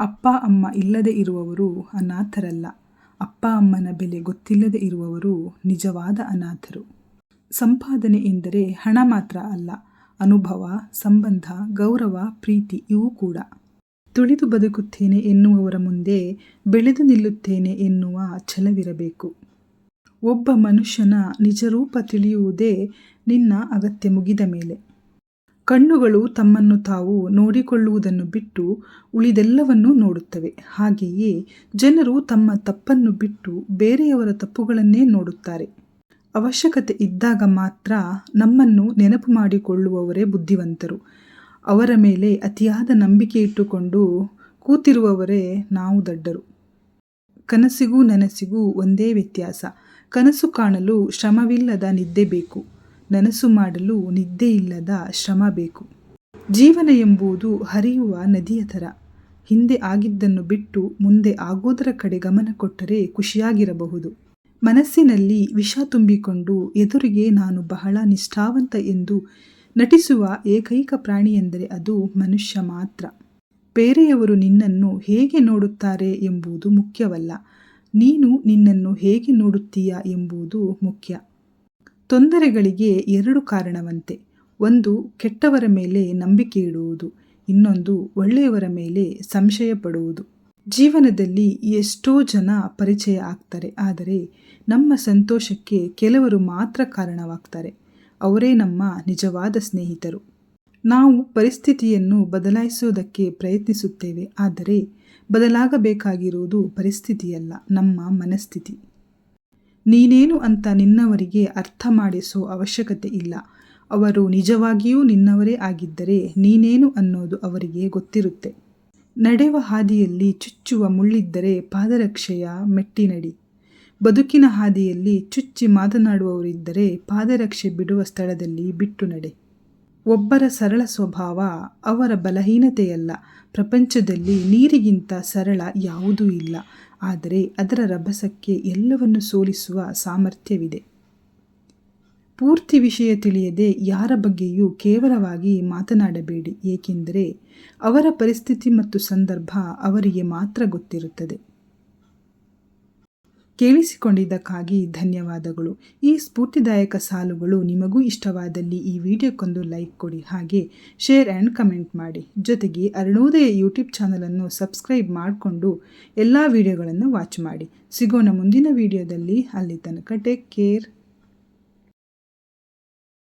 ಅಪ್ಪ, ಅಮ್ಮ ಇಲ್ಲದೆ ಇರುವವರು ಅನಾಥರಲ್ಲ. ಅಪ್ಪ, ಅಮ್ಮನ ಬೆಲೆ ಗೊತ್ತಿಲ್ಲದೆ ಇರುವವರು ನಿಜವಾದ ಅನಾಥರು. ಸಂಪಾದನೆ ಎಂದರೆ ಹಣ ಮಾತ್ರ ಅಲ್ಲ, ಅನುಭವ, ಸಂಬಂಧ, ಗೌರವ, ಪ್ರೀತಿ ಇವು ಕೂಡ. ತುಳಿದು ಬದುಕುತ್ತೇನೆ ಎನ್ನುವವರ ಮುಂದೆ ಬೆಳೆದು ನಿಲ್ಲುತ್ತೇನೆ ಎನ್ನುವ ಛಲವಿರಬೇಕು. ಒಬ್ಬ ಮನುಷ್ಯನ ನಿಜರೂಪ ತಿಳಿಯುವುದೇ ನಿನ್ನ ಅಗತ್ಯ ಮುಗಿದ ಮೇಲೆ. ಕಣ್ಣುಗಳು ತಮ್ಮನ್ನು ತಾವು ನೋಡಿಕೊಳ್ಳುವುದನ್ನು ಬಿಟ್ಟು ಉಳಿದೆಲ್ಲವನ್ನೂ ನೋಡುತ್ತವೆ. ಹಾಗೆಯೇ ಜನರು ತಮ್ಮ ತಪ್ಪನ್ನು ಬಿಟ್ಟು ಬೇರೆಯವರ ತಪ್ಪುಗಳನ್ನೇ ನೋಡುತ್ತಾರೆ. ಅವಶ್ಯಕತೆ ಇದ್ದಾಗ ಮಾತ್ರ ನಮ್ಮನ್ನು ನೆನಪು ಮಾಡಿಕೊಳ್ಳುವವರೇ ಬುದ್ಧಿವಂತರು. ಅವರ ಮೇಲೆ ಅತಿಯಾದ ನಂಬಿಕೆ ಇಟ್ಟುಕೊಂಡು ಕೂತಿರುವವರೇ ನಾವು ದಡ್ಡರು. ಕನಸಿಗೂ ನನಸಿಗೂ ಒಂದೇ ವ್ಯತ್ಯಾಸ. ಕನಸು ಕಾಣಲು ಶ್ರಮವಿಲ್ಲದ ನಿದ್ದೆ ಬೇಕು. ನನಸು ಮಾಡಲು ನಿದ್ದೆಯಿಲ್ಲದ ಶ್ರಮ ಬೇಕು. ಜೀವನ ಎಂಬುದು ಹರಿಯುವ ನದಿಯ ಥರ. ಹಿಂದೆ ಆಗಿದ್ದನ್ನು ಬಿಟ್ಟು ಮುಂದೆ ಆಗೋದರ ಕಡೆ ಗಮನ ಕೊಟ್ಟರೆ ಖುಷಿಯಾಗಿರಬಹುದು. ಮನಸ್ಸಿನಲ್ಲಿ ವಿಷ ತುಂಬಿಕೊಂಡು ಎದುರಿಗೆ ನಾನು ಬಹಳ ನಿಷ್ಠಾವಂತ ಎಂದು ನಟಿಸುವ ಏಕೈಕ ಪ್ರಾಣಿ ಎಂದರೆ ಅದು ಮನುಷ್ಯ ಮಾತ್ರ. ಬೇರೆಯವರು ನಿನ್ನನ್ನು ಹೇಗೆ ನೋಡುತ್ತಾರೆ ಎಂಬುದು ಮುಖ್ಯವಲ್ಲ. ನೀನು ನಿನ್ನನ್ನು ಹೇಗೆ ನೋಡುತ್ತೀಯಾ ಎಂಬುದು ಮುಖ್ಯ. ತೊಂದರೆಗಳಿಗೆ ಎರಡು ಕಾರಣವಂತೆ. ಒಂದು, ಕೆಟ್ಟವರ ಮೇಲೆ ನಂಬಿಕೆ ಇಡುವುದು. ಇನ್ನೊಂದು, ಒಳ್ಳೆಯವರ ಮೇಲೆ ಸಂಶಯ ಪಡುವುದು. ಜೀವನದಲ್ಲಿ ಎಷ್ಟೋ ಜನ ಪರಿಚಯ ಆಗ್ತಾರೆ. ಆದರೆ ನಮ್ಮ ಸಂತೋಷಕ್ಕೆ ಕೆಲವರು ಮಾತ್ರ ಕಾರಣವಾಗ್ತಾರೆ. ಅವರೇ ನಮ್ಮ ನಿಜವಾದ ಸ್ನೇಹಿತರು. ನಾವು ಪರಿಸ್ಥಿತಿಯನ್ನು ಬದಲಾಯಿಸೋದಕ್ಕೆ ಪ್ರಯತ್ನಿಸುತ್ತೇವೆ. ಆದರೆ ಬದಲಾಗಬೇಕಾಗಿರುವುದು ಪರಿಸ್ಥಿತಿಯಲ್ಲ, ನಮ್ಮ ಮನಸ್ಥಿತಿ. ನೀನೇನು ಅಂತ ನಿನ್ನವರಿಗೆ ಅರ್ಥ ಮಾಡಿಸೋ ಅವಶ್ಯಕತೆ ಇಲ್ಲ. ಅವರು ನಿಜವಾಗಿಯೂ ನಿನ್ನವರೇ ಆಗಿದ್ದರೆ ನೀನೇನು ಅನ್ನೋದು ಅವರಿಗೆ ಗೊತ್ತಿರುತ್ತೆ. ನಡೆವ ಹಾದಿಯಲ್ಲಿ ಚುಚ್ಚುವ ಮುಳ್ಳಿದ್ದರೆ ಪಾದರಕ್ಷೆಯ ಮೆಟ್ಟಿನಡಿ. ಬದುಕಿನ ಹಾದಿಯಲ್ಲಿ ಚುಚ್ಚಿ ಮಾತನಾಡುವವರಿದ್ದರೆ ಪಾದರಕ್ಷೆ ಬಿಡುವ ಸ್ಥಳದಲ್ಲಿ ಬಿಟ್ಟು ನಡೆ. ಒಬ್ಬರ ಸರಳ ಸ್ವಭಾವ ಅವರ ಬಲಹೀನತೆಯಲ್ಲ. ಪ್ರಪಂಚದಲ್ಲಿ ನೀರಿಗಿಂತ ಸರಳ ಯಾವುದೂ ಇಲ್ಲ. ಆದರೆ ಅದರ ರಭಸಕ್ಕೆ ಎಲ್ಲವನ್ನು ಸೋಲಿಸುವ ಸಾಮರ್ಥ್ಯವಿದೆ. ಪೂರ್ತಿ ವಿಷಯ ತಿಳಿಯದೆ ಯಾರ ಬಗ್ಗೆಯೂ ಕೇವಲವಾಗಿ ಮಾತನಾಡಬೇಡಿ. ಏಕೆಂದರೆ ಅವರ ಪರಿಸ್ಥಿತಿ ಮತ್ತು ಸಂದರ್ಭ ಅವರಿಗೆ ಮಾತ್ರ ಗೊತ್ತಿರುತ್ತದೆ. ಕೇಳಿಸಿಕೊಂಡಿದ್ದಕ್ಕಾಗಿ ಧನ್ಯವಾದಗಳು. ಈ ಸ್ಫೂರ್ತಿದಾಯಕ ಸಾಲುಗಳು ನಿಮಗೂ ಇಷ್ಟವಾದಲ್ಲಿ ಈ ವಿಡಿಯೋಕ್ಕೊಂದು ಲೈಕ್ ಕೊಡಿ, ಹಾಗೆ ಶೇರ್ ಆ್ಯಂಡ್ ಕಮೆಂಟ್ ಮಾಡಿ. ಜೊತೆಗೆ ಅರುಣೋದಯ ಯೂಟ್ಯೂಬ್ ಚಾನಲನ್ನು ಸಬ್ಸ್ಕ್ರೈಬ್ ಮಾಡಿಕೊಂಡು ಎಲ್ಲ ವಿಡಿಯೋಗಳನ್ನು ವಾಚ್ ಮಾಡಿ. ಸಿಗೋಣ ಮುಂದಿನ ವಿಡಿಯೋದಲ್ಲಿ. ಅಲ್ಲಿ ತನಕ ಟೇಕ್ ಕೇರ್.